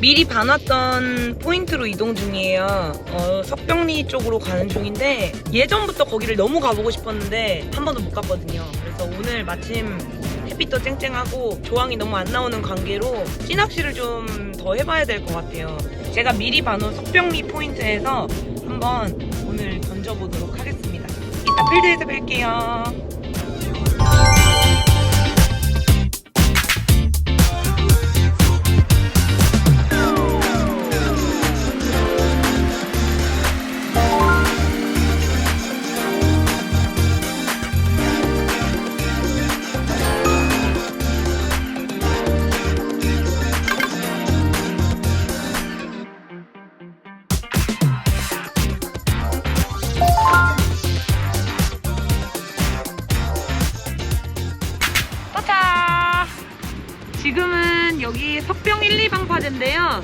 미리 봐놨던 포인트로 이동 중이에요. 어, 석병리 쪽으로 가는 중인데 예전부터 거기를 너무 가보고 싶었는데 한 번도 못 갔거든요. 그래서 오늘 마침 햇빛도 쨍쨍하고 조항이 너무 안 나오는 관계로 찌낚시를 좀 더 해봐야 될 것 같아요. 제가 미리 봐놓은 석병리 포인트에서 한번 오늘 던져보도록 하겠습니다. 이따 필드에서 뵐게요 1, 2방파제인데요.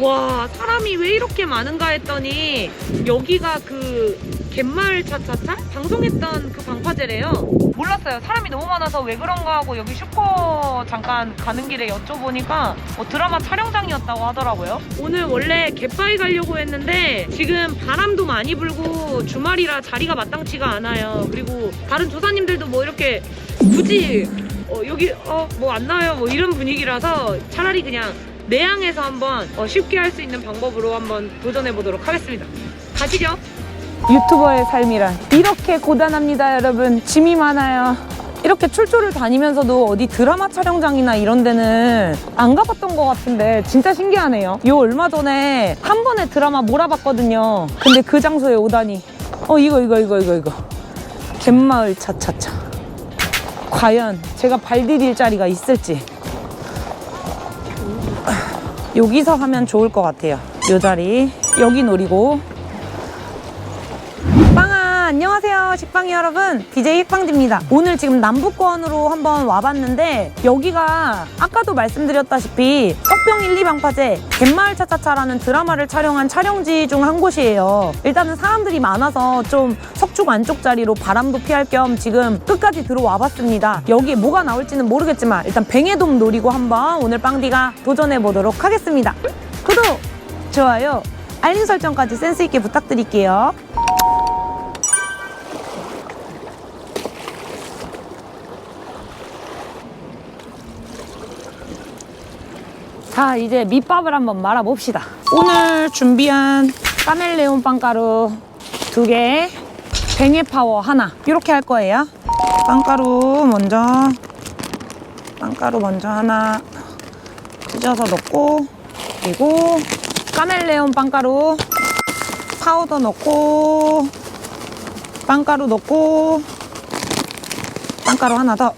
와, 사람이 왜 이렇게 많은가 했더니 여기가 그 갯마을 차차차? 방송했던 그 방파제래요. 몰랐어요. 사람이 너무 많아서 왜 그런가 하고 여기 슈퍼 잠깐 가는 길에 여쭤보니까 뭐 드라마 촬영장이었다고 하더라고요. 오늘 원래 갯바위 가려고 했는데 지금 바람도 많이 불고 주말이라 자리가 마땅치가 않아요. 그리고 다른 조사님들도 뭐 이렇게 굳이 어, 여기 어 뭐 안 나와요? 뭐 이런 분위기라서 차라리 그냥 내양에서 한번 어, 쉽게 할 수 있는 방법으로 한번 도전해 보도록 하겠습니다. 가시죠. 유튜버의 삶이란 이렇게 고단합니다 여러분. 짐이 많아요. 이렇게 출조를 다니면서도 어디 드라마 촬영장이나 이런 데는 안 가봤던 것 같은데 진짜 신기하네요. 요 얼마 전에 한 번에 드라마 몰아봤거든요. 근데 그 장소에 오다니. 어 이거 이거 이거 이거 이거. 갯마을 차차차 과연 제가 발 디딜 자리가 있을지. 여기서 하면 좋을 것 같아요. 요 자리. 여기 노리고. 빵아 안녕하세요 식빵이 여러분. BJ 식빵디입니다. 오늘 지금 남부권으로 한번 와봤는데 여기가 아까도 말씀드렸다시피 떡 병 1, 2방파제 갯마을 차차차라는 드라마를 촬영한 촬영지 중 한 곳이에요. 일단은 사람들이 많아서 좀 석축 안쪽 자리로 바람도 피할 겸 지금 끝까지 들어와 봤습니다. 여기에 뭐가 나올지는 모르겠지만 일단 뱅에돔 노리고 한번 오늘 빵디가 도전해 보도록 하겠습니다. 구독 좋아요 알림 설정까지 센스 있게 부탁드릴게요 자 이제 밑밥을 한번 말아봅시다. 오늘 준비한 까멜레온 빵가루 두개 뱅에 파워 하나. 이렇게 할 거예요. 빵가루 먼저 빵가루 먼저 하나 찢어서 넣고 그리고 까멜레온 빵가루 파우더 넣고 빵가루 넣고 빵가루 하나 더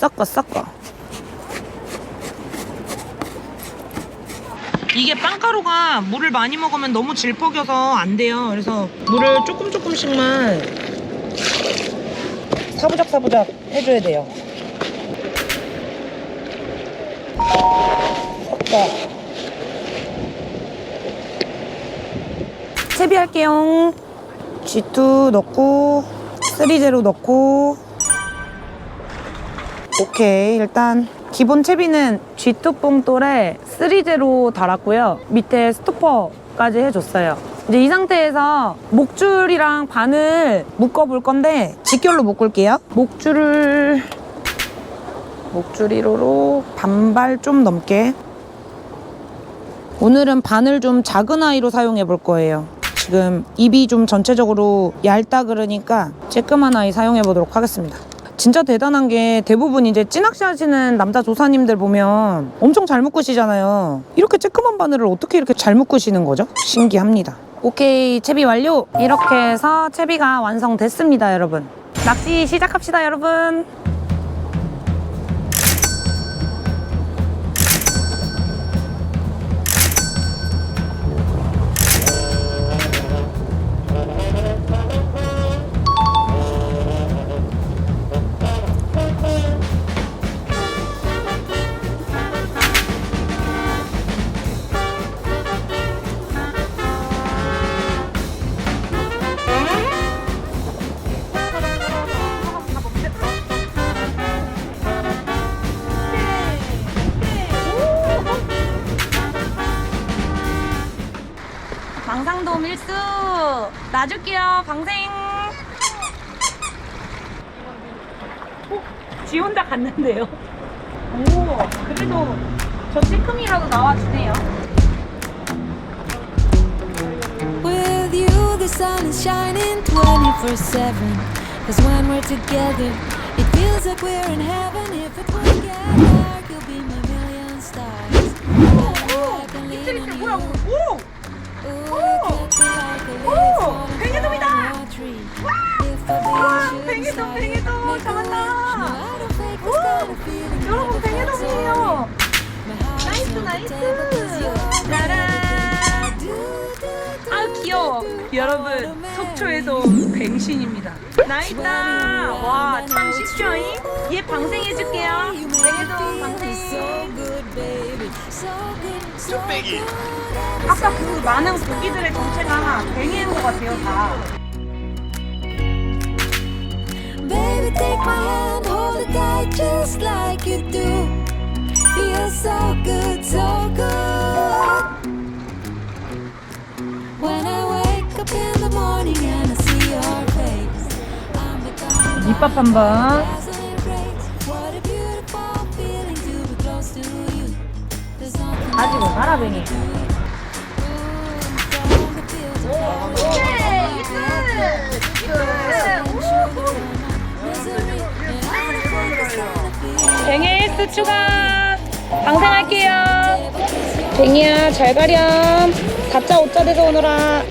섞어 섞어 이게 빵가루가 물을 많이 먹으면 너무 질퍽여서 안 돼요. 그래서 물을 조금 조금씩만 사부작 사부작 해줘야 돼요. 섞어. 채비할게요 G2 넣고 3제로 넣고 오케이. 일단 기본 채비는 G2 뽕돌에 3제로 달았고요. 밑에 스토퍼까지 해줬어요. 이제 이 상태에서 목줄이랑 바늘 묶어볼 건데 직결로 묶을게요. 목줄을 목줄 1호로 반발 좀 넘게. 오늘은 바늘 좀 작은 아이로 사용해 볼 거예요. 지금 입이 좀 전체적으로 얇다 그러니까 쬐끄만 아이 사용해 보도록 하겠습니다 진짜 대단한 게 대부분 이제 찌낚시 하시는 남자 조사님들 보면 엄청 잘 묶으시잖아요. 이렇게 쬐끄만 바늘을 어떻게 이렇게 잘 묶으시는 거죠? 신기합니다. 오케이 채비 완료. 이렇게 해서 채비가 완성됐습니다 여러분. 낚시 시작합시다 여러분 밀수 놔줄게요 방생 어? 지 혼자 갔는데요 오 그래도 저 찔끔이라도 나와주네요 With you, the sun is shining 24 7. Cause when we're together, it feels like we're in heaven. If it would get dark, you'll be my million stars. 오! You catch me like a 팽이돔이다! 팽이돔, 팽이돔, 잡았다. of feeling. 여러분 팽이돔이에요 나이스 나이스 짜란 아 귀여워 속초에서 온 뱅신입니다 나있다 와 참 쉽죠잉 얘 방생해줄게요 뱅에도 방생 쭈빼기 아까 그 많은 고기들의 정체가 뱅이인 것 같아요 다 Baby take my hand hold it tight just like you do Feels so good so good When I wake up in the morning and I see your face I'm becoming 밑밥 한번 What a beautiful 가지고 가라 뱅이 뱅에 헬스 추가. 방생할게요. 뱅이야 잘 가렴. 가짜 오자 돼서 오너라.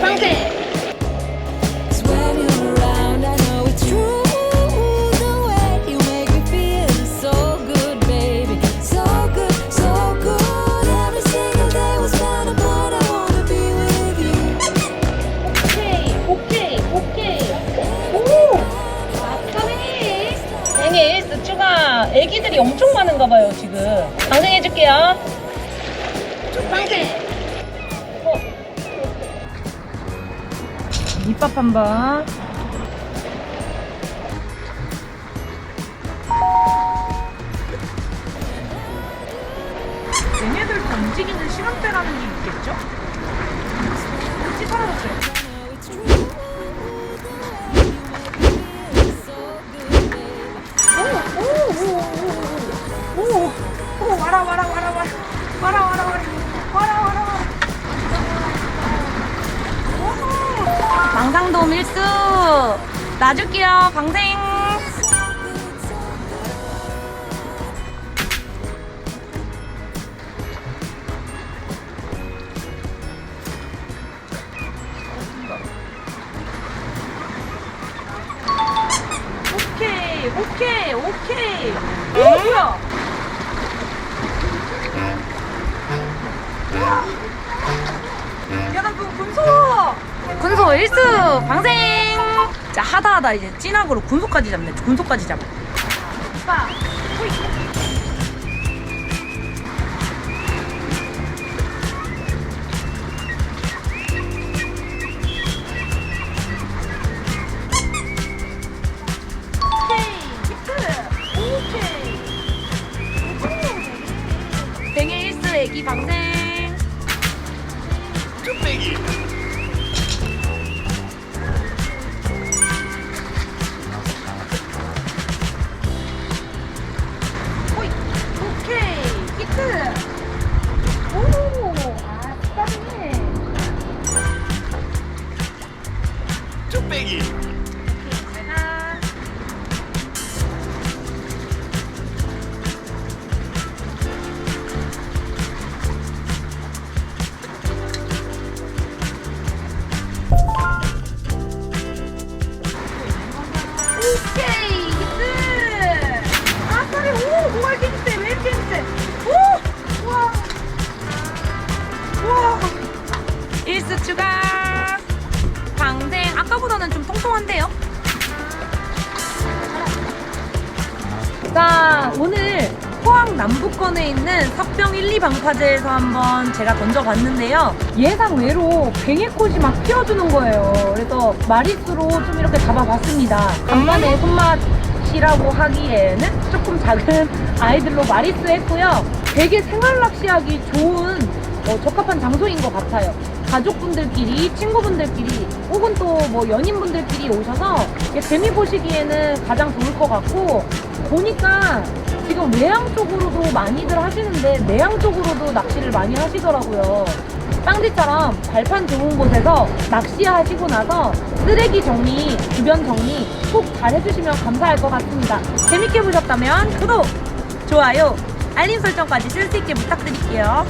방생 헬스 추가 애기들이 엄청 많은가 봐요 지금. 방생해 줄게요. 방생 어. 밑밥 한번. 얘네들도 움직이는 시간대라는 게 있겠죠? 사라졌어요 와라, 와라, 와라, 와라, 와라, 와라, 와라, 와라, 와라, 와라. 오, 방상도 밀수 놔줄게요, 방생. 일수 방생! 자 하다 하다 이제 찐학으로 군소까지 잡네. 군소까지 잡아. 오빠 포항 남부권에 있는 석병 1, 2 방파제에서 한번 제가 던져봤는데요. 예상 외로 뱅에꽃이 막 피어주는 거예요. 그래서 마리수로 좀 이렇게 잡아봤습니다. 간만에 손맛이라고 하기에는 조금 작은 아이들로 마리수 했고요. 되게 생활 낚시하기 좋은 어, 적합한 장소인 것 같아요. 가족분들끼리, 친구분들끼리, 혹은 또 뭐 연인분들끼리 오셔서 재미 보시기에는 가장 좋을 것 같고, 보니까 지금 외항 쪽으로도 많이들 하시는데, 내항 쪽으로도 낚시를 많이 하시더라고요. 땅지처럼 발판 좋은 곳에서 낚시하시고 나서 쓰레기 정리, 주변 정리 꼭 잘 해주시면 감사할 것 같습니다. 재밌게 보셨다면 구독, 좋아요, 알림 설정까지 쓸 수 있게 부탁드릴게요.